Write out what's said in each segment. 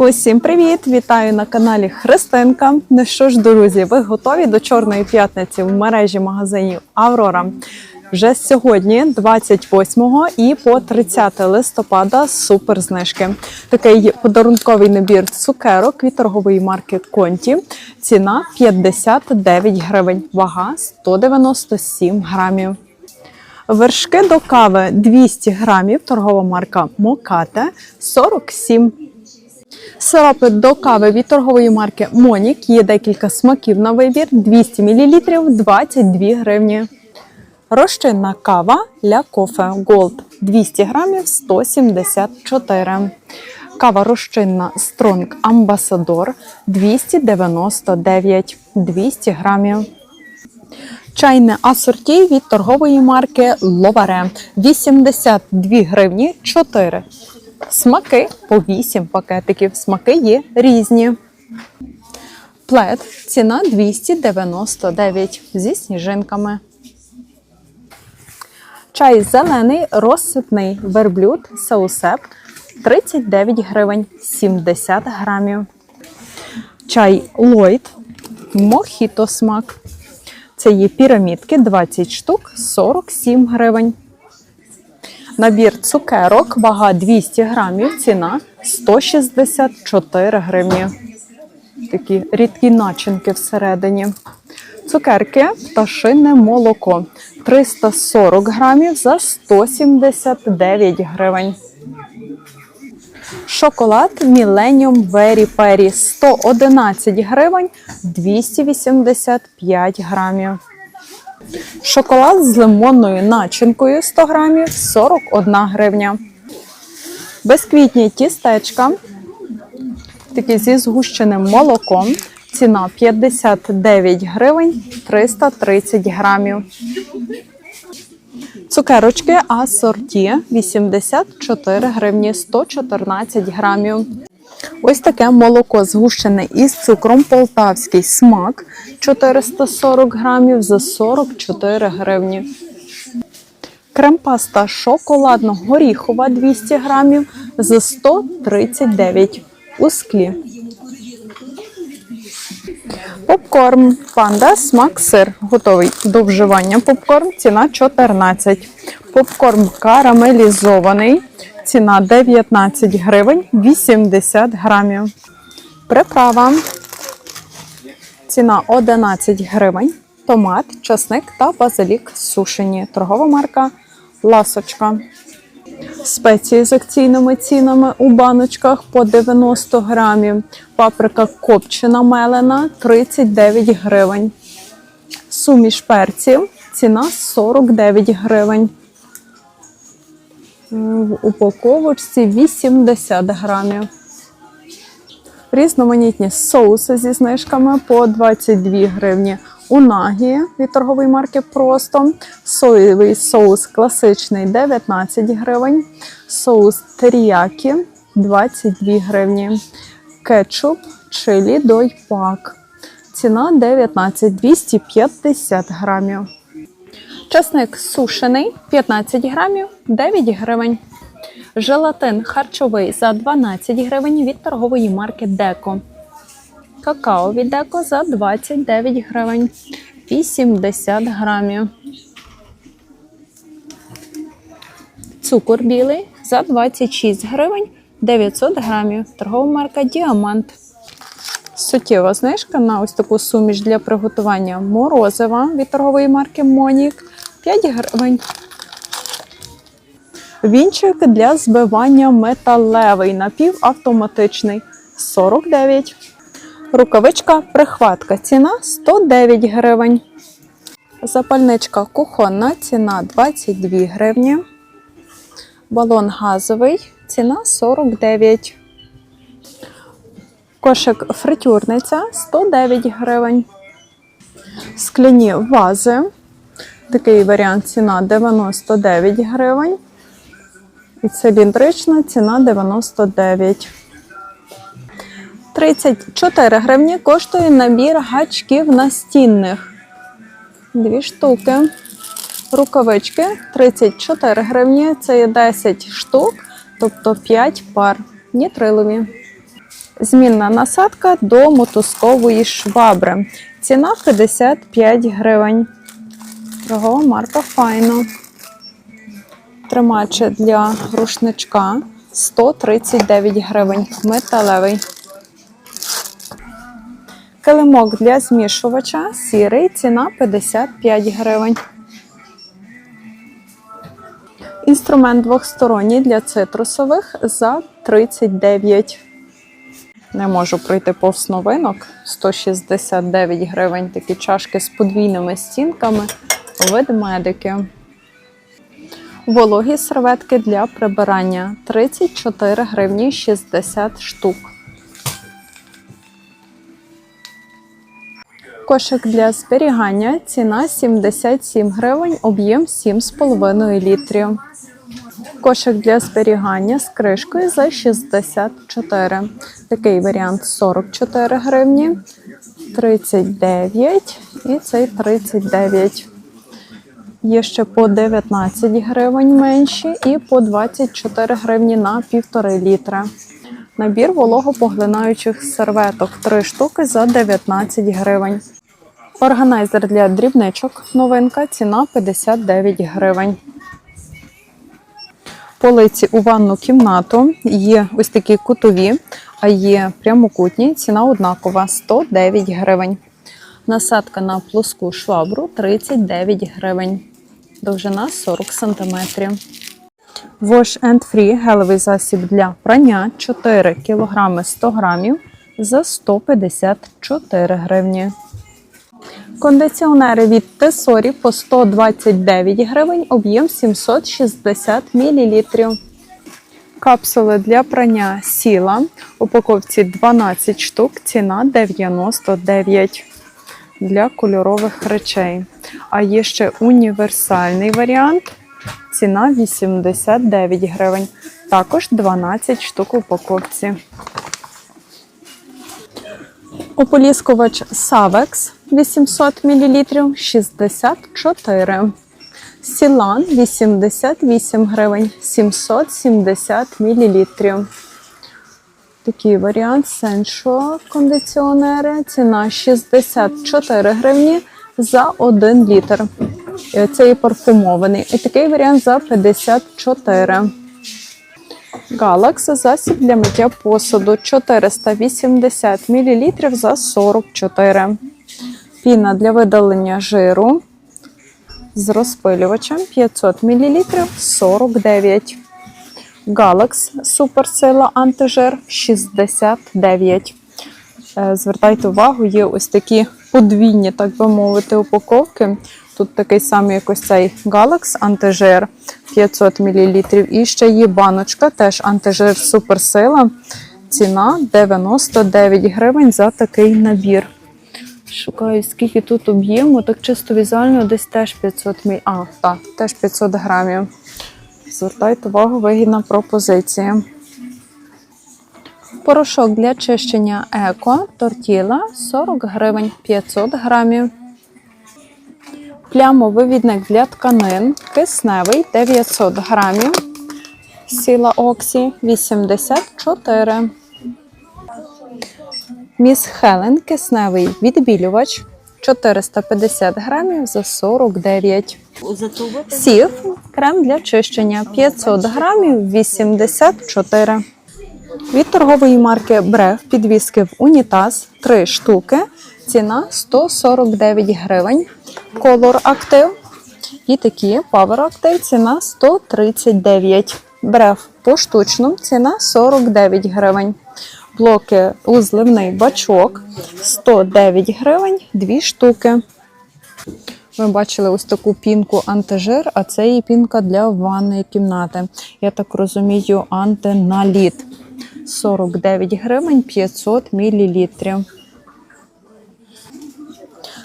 Усім привіт! Вітаю на каналі Христинка. Ну що ж, друзі, ви готові до Чорної п'ятниці в мережі магазинів Аврора? Вже сьогодні, 28 і по 30 листопада, супер знижки. Такий подарунковий набір цукерок від торгової марки Конті. Ціна 59 гривень, вага 197 грамів. Вершки до кави 200 грамів, торгова марка Мокате 47 Сиропи до кави від торгової марки Монік. Є декілька смаків на вибір. 200 мл 22 гривні. Розчинна кава для кофе Gold 200 грамів 174. Кава розчинна Strong Ambassador 299 200 грамів. Чайне асорті від торгової марки Ловаре 82 гривні 4. Смаки по 8 пакетиків. Смаки є різні. Плед ціна 299 зі сніжинками. Чай зелений розсипний верблюд саусеп 39 гривень 70 грамів. Чай Ллойд мохіто смак. Це є пірамідки 20 штук 47 гривень. Набір цукерок, вага 200 грамів, ціна 164 гривні. Такі рідкі начинки всередині. Цукерки пташине молоко 340 грамів за 179 гривень. Шоколад Millennium Very Perry 111 гривень 285 грамів. Шоколад з лимонною начинкою 100 грамів 41 гривня. Безквітні тістечка. Такі зі згущеним молоком. Ціна 59 гривень 330 грамів. Цукерочки асорті 84 гривні 114 грамів. Ось таке молоко згущене із цукром полтавський смак 440 грамів за 44 гривні. Крем-паста шоколадно-горіхова 200 грамів за 139 у склі. Попкорн панда смак сир. Готовий до вживання попкорн. Ціна 14. Попкорн карамелізований. Ціна 19 гривень 80 грамів. Приправа. Ціна 11 гривень. Томат, часник та базилік сушені. Торгова марка Ласочка. Спеції з акційними цінами у баночках по 90 грамів. Паприка копчена мелена 39 гривень. Суміш перців. Ціна 49 гривень. В упаковочці 80 грамів. Різноманітні соуси зі знижками по 22 гривні. Унагі від торгової марки Просто. Соєвий соус класичний 19 гривень. Соус теріякі 22 гривні. Кетчуп чилі дойпак. Ціна 19 250 грамів. Часник сушений 15 грамів 9 гривень. Желатин харчовий за 12 гривень від торгової марки Деко. Какао від Деко за 29 гривень 80 грамів. Цукор білий за 26 гривень 900 грамів. Торгова марка Діамант. Суттєва знижка на ось таку суміш для приготування морозива від торгової марки Монік 5 гривень. Вінчик для збивання металевий напівавтоматичний 49. Рукавичка прихватка. Ціна 109 гривень. Запальничка кухонна. Ціна 22 гривні. Балон газовий. Ціна 49. Кошик фритюрниця 109 гривень. Скляні вази. Такий варіант ціна 99 гривень. І циліндрична ціна 99. 34 гривні коштує набір гачків настінних. Дві штуки. Рукавички 34 гривні. Це є 10 штук, тобто 5 пар. Нітрилові. Змінна насадка до мотузкової швабри. Ціна 55 гривень. Торгова марка файно. Тримач для рушничка 139 гривень. Металевий. Килимок для змішувача сірий. Ціна 55 гривень. Інструмент двохсторонній для цитрусових за 39. Не можу пройти повз новинок. 169 гривень. Такі чашки з подвійними стінками. Ведмедики. Вологі серветки для прибирання 34 гривні 60 штук. Кошик для зберігання ціна 77 гривень, об'єм 7,5 літрів. Кошик для зберігання з кришкою за 64. Такий варіант 44 гривні, 39 і цей 39. Є ще по 19 гривень менші і по 24 гривні на 1,5 літра. Набір вологопоглинаючих серветок 3 штуки за 19 гривень. Органайзер для дрібничок. Новинка ціна 59 гривень. Полиці у ванну кімнату є ось такі кутові, а є прямокутні. Ціна однакова 109 гривень. Насадка на плоску швабру 39 гривень. Довжина 40 см. Wash and Free гелевий засіб для прання 4 кг 100 г за 154 гривні. Кондиціонери від Тесорі по 129 гривень, об'єм 760 мл. Капсули для прання сіла. Упаковці 12 штук, ціна 99 для кольорових речей. А є ще універсальний варіант. Ціна 89 гривень. Також 12 штук в упаковці. Ополіскувач Savex 800 мл 64. Сілан 88 гривень 770 мл. Такий варіант Sensual кондиціонери. Ціна 64 гривні за 1 літр. І Це і парфумований. І такий варіант за 54. Галакс засіб для миття посуду 480 мл за 44. Піна для видалення жиру з розпилювачем 500 мл 49. Галакс суперсила антижир 69. Е, Звертайте увагу, є ось такі подвійні, так би мовити, упаковки. Тут такий самий, як ось цей Галакс антижир 500 мл. І ще є баночка, теж антижир суперсила. Ціна 99 гривень за такий набір. Шукаю, скільки тут об'єму, так чисто візуально десь теж 500 мл. А, так, теж 500 грамів. Звертайте увагу, вигідна пропозиція. Порошок для чищення еко тортіла 40 гривень 500 грамів. Плямовивідник для тканин кисневий 900 грамів. Сіла Оксі 84. Міс Хелен кисневий відбілювач 450 грамів за 49. Сів крем для чищення 500 грамів 84. Від торгової марки Брев підвіски в унітаз 3 штуки. Ціна 149 гривень. Color Active. І такі Power Active ціна 139. Брев поштучно ціна 49 гривень. Блоки у зливний бачок 109 гривень 2 штуки. Ми бачили ось таку пінку антижир, а це і пінка для ванної кімнати. Я так розумію, антиналіт. 49 гривень 500 мл.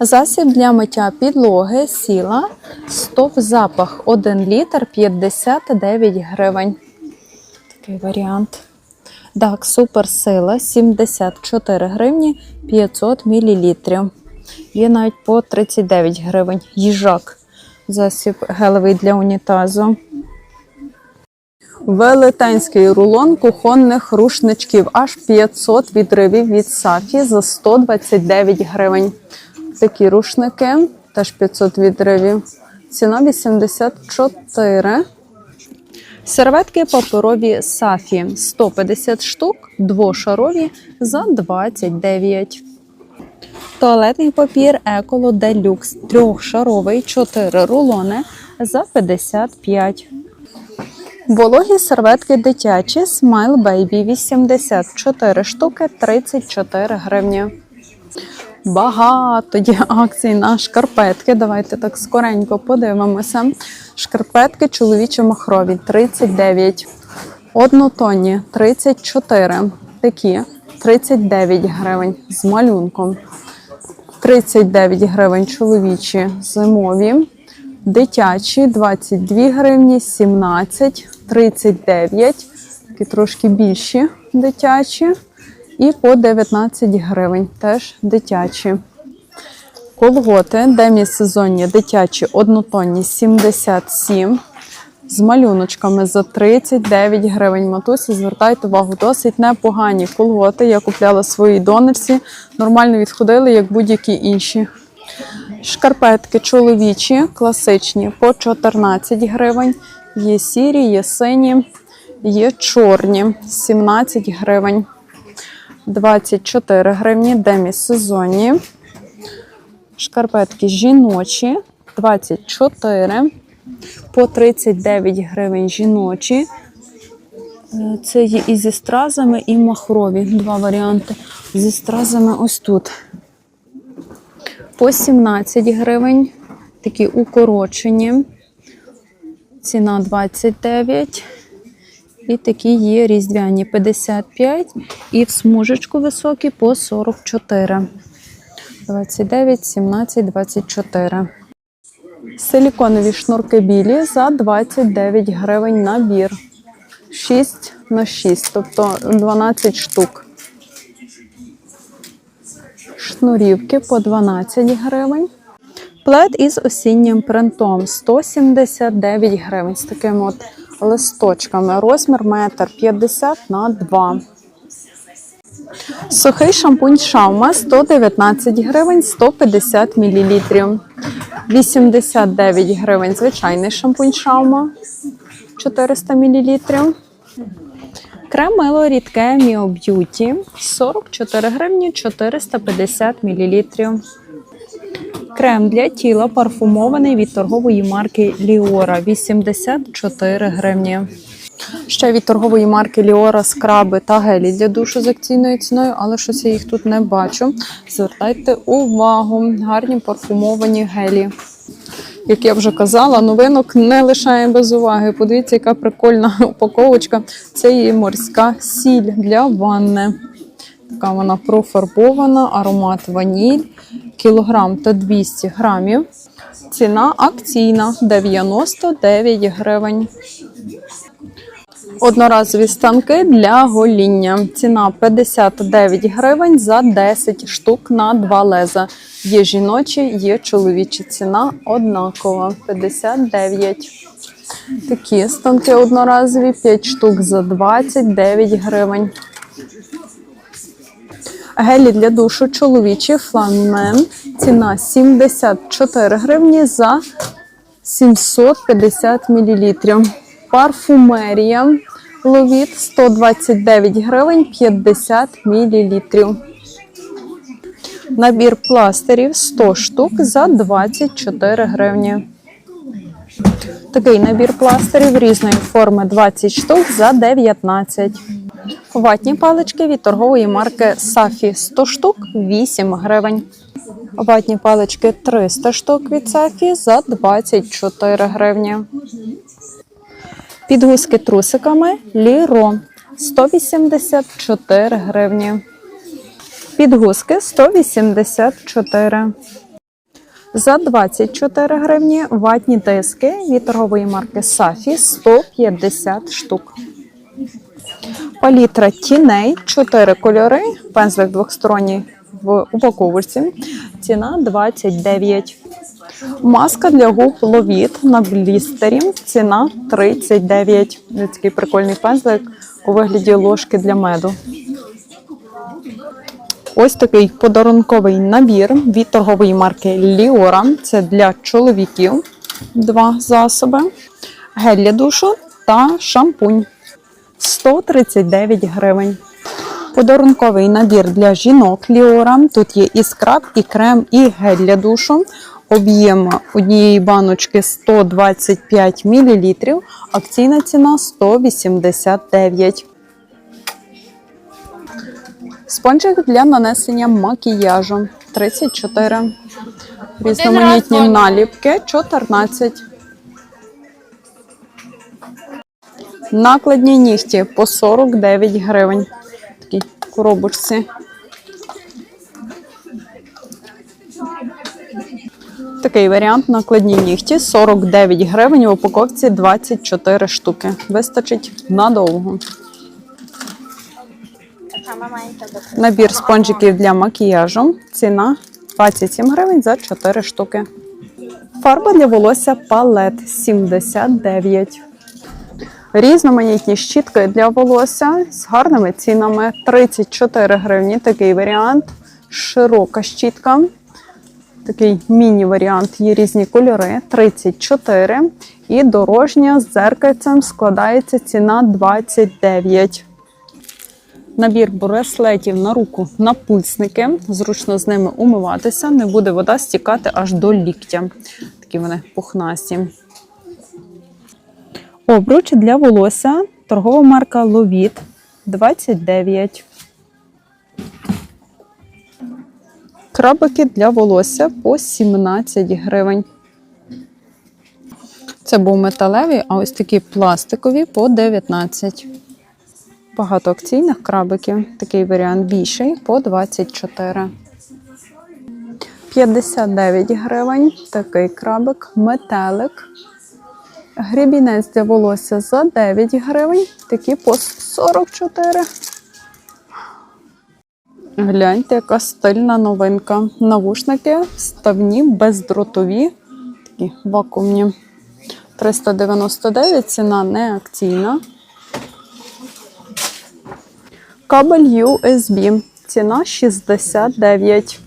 Засіб для миття підлоги сіла стоп запах 1 літр 59 гривень. Такий варіант. Так, суперсила 74 гривні 500 мл. Є навіть по 39 гривень. Їжак. Засіб гелевий для унітазу. Велетенський рулон кухонних рушничків, аж 500 відривів від Сафі за 129 гривень. Такі рушники, теж 500 відривів. Ціна 84. Серветки паперові Сафі 150 штук, двошарові за 29. Туалетний папір Еколо Делюкс трьохшаровий 4 рулони за 55. Вологі серветки дитячі Smile Baby 84 штуки 34 гривні. Багато є акцій на шкарпетки. Давайте так скоренько подивимося. Шкарпетки чоловічі махрові 39. Однотонні 34. Такі 39 гривень з малюнком. 39 гривень чоловічі зимові. Дитячі 22 гривні, 17, 39, такі трошки більші дитячі. І по 19 гривень теж дитячі. Колготи, демісезонні дитячі однотонні 77. З малюночками за 39 гривень. Матусі, звертайте увагу, досить непогані колготи. Я купляла своїй донорці. Нормально відходили, як будь-які інші. Шкарпетки чоловічі, класичні по 14 гривень. Є сірі, є сині, є чорні 17 гривень. 24 гривні, демісезонні. Шкарпетки жіночі 24 по 39 гривень жіночі. Е, Це є і зі стразами, і махрові. Два варіанти. Зі стразами ось тут. По 17 гривень. Такі укорочені. Ціна 29. І такі є різдвяні 55. І в смужечку високі по 44. 29, 17, 24. Силіконові шнурки білі за 29 гривень набір. 6 на 6, тобто 12 штук. Шнурівки по 12 гривень. Плед із осіннім принтом 179 гривень з такими от листочками. Розмір метр 50 на 2. Сухий шампунь Шаума 119 гривень 150 мл. 89 гривень звичайний шампунь Шаума 400 мл. Крем мило рідке Міо Б'юті 44 гривні 450 мл. Крем для тіла парфумований від торгової марки Ліора 84 гривні. Ще від торгової марки Ліора скраби та гелі для душу з акційною ціною, але щось я їх тут не бачу. Звертайте увагу, гарні парфумовані гелі. Як я вже казала, новинок не лишаємо без уваги. Подивіться, яка прикольна упаковочка. Це є морська сіль для ванни. Така вона профарбована, аромат ваніль, кілограм та 200 грамів. Ціна акційна 99 гривень. Одноразові станки для гоління. Ціна 59 гривень за 10 штук на 2 леза. Є жіночі, є чоловічі. Ціна однакова 59. Такі станки одноразові 5 штук за 29 гривень. Гелі для душу чоловічі фламмен. Ціна 74 гривні за 750 мл. Парфумерія Ловіт 129 гривень 50 мл. Набір пластирів 100 штук за 24 гривні. Такий набір пластирів різної форми 20 штук за 19. Ватні палички від торгової марки Сафі 100 штук 8 гривень. Ватні палички 300 штук від Сафі за 24 гривні. Підгузки трусиками Ліро 184 гривні. Підгузки 184. За 24 гривні ватні диски від торгової марки Сафі 150 штук. Палітра тіней 4 кольори, пензлик двохсторонній в упаковочці. Ціна 29. Маска для губ ловіт на блістері. Ціна 39. Ось Такий прикольний пензлик у вигляді ложки для меду. Ось такий подарунковий набір від торгової марки Ліора. Це для чоловіків два засоби, гель для душу та шампунь. 139 гривень. Подарунковий набір для жінок Ліора. Тут є і скраб, і крем, і гель для душу. Об'єм однієї баночки 125 мл. Акційна ціна 189. Спонжик для нанесення макіяжу 34. Різноманітні наліпки 14. Накладні нігті по 49 гривень. Такій коробочці. Такий варіант накладні нігті 49 гривень в упаковці 24 штуки. Вистачить надовго. Набір спонжиків для макіяжу. Ціна 27 гривень за 4 штуки. Фарба для волосся палет 79. Різноманітні щітки для волосся з гарними цінами 34 гривні. Такий варіант. Широка щітка. Такий міні-варіант. Є різні кольори 34. І дорожня з дзеркальцем складається ціна 29. Набір браслетів на руку напульсники. Зручно з ними умиватися. Не буде вода стікати аж до ліктя. Такі вони пухнасті. Обруч для волосся. Торгова марка Ловіт 29. Крабики для волосся по 17 гривень. Це був металевий, а ось такі пластикові по 19. Багато акційних крабиків. Такий варіант більший по 24. 59 гривень. Такий крабик, метелик. Грібінець для волосся за 9 гривень. Такі по 44. Гляньте, яка стильна новинка. Навушники вставні, бездротові, такі вакуумні. 399, ціна не акційна. Кабель USB. Ціна 69.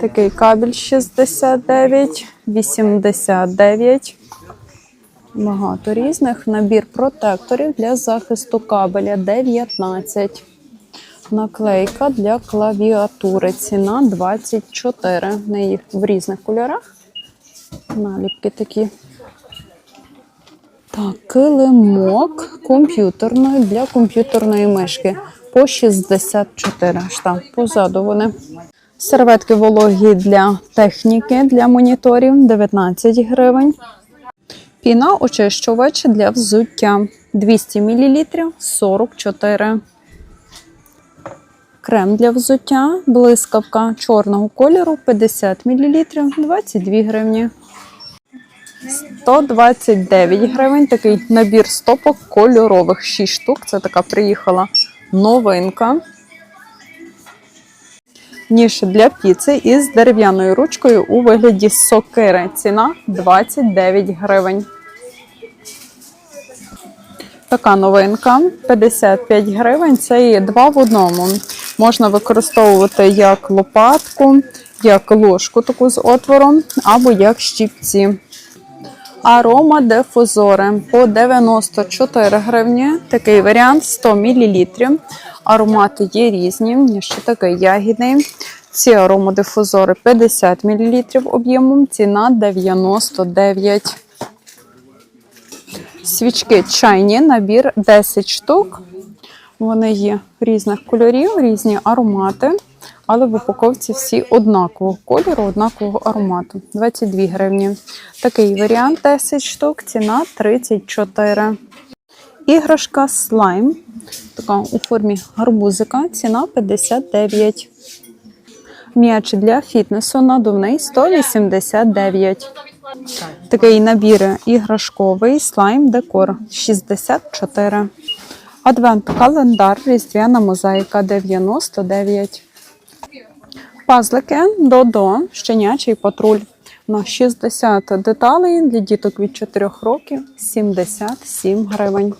Такий кабель 69, 89. Багато різних. Набір протекторів для захисту кабеля 19. Наклейка для клавіатури. Ціна 24. В неї в різних кольорах. Наліпки такі. Так, килимок комп'ютерної для комп'ютерної мишки по 64 штамп. Позаду вони. Серветки вологі для техніки для моніторів 19 гривень. Піна очищувач для взуття 200 мл 44. Крем для взуття, блискавка чорного кольору 50 мл 22 гривні. 129 гривень. Такий набір стопок кольорових 6 штук. Це така приїхала новинка. Ніж для піци із дерев'яною ручкою у вигляді сокири. Ціна 29 гривень. Така новинка 55 гривень. Це є два в одному. Можна використовувати як лопатку, як ложку таку з отвором, або як щіпці. Арома дифузори по 94 гривні. Такий варіант 100 мл. Аромати є різні. Ще такий ягідний. Ці аромадифузори 50 мл об'ємом, ціна 99. Свічки чайні, набір 10 штук. Вони є різних кольорів, різні аромати, але в упаковці всі однакового кольору, однакового аромату. 22 гривні. Такий варіант 10 штук, ціна 34. Іграшка слайм. Така у формі гарбузика, ціна 59. М'яч для фітнесу надувний 189. Такий набір іграшковий слайм декор 64. Адвент календар Різдвяна мозаїка 99. Пазлики Додо, щенячий патруль на 60 деталей для діток від 4 років 77 гривень.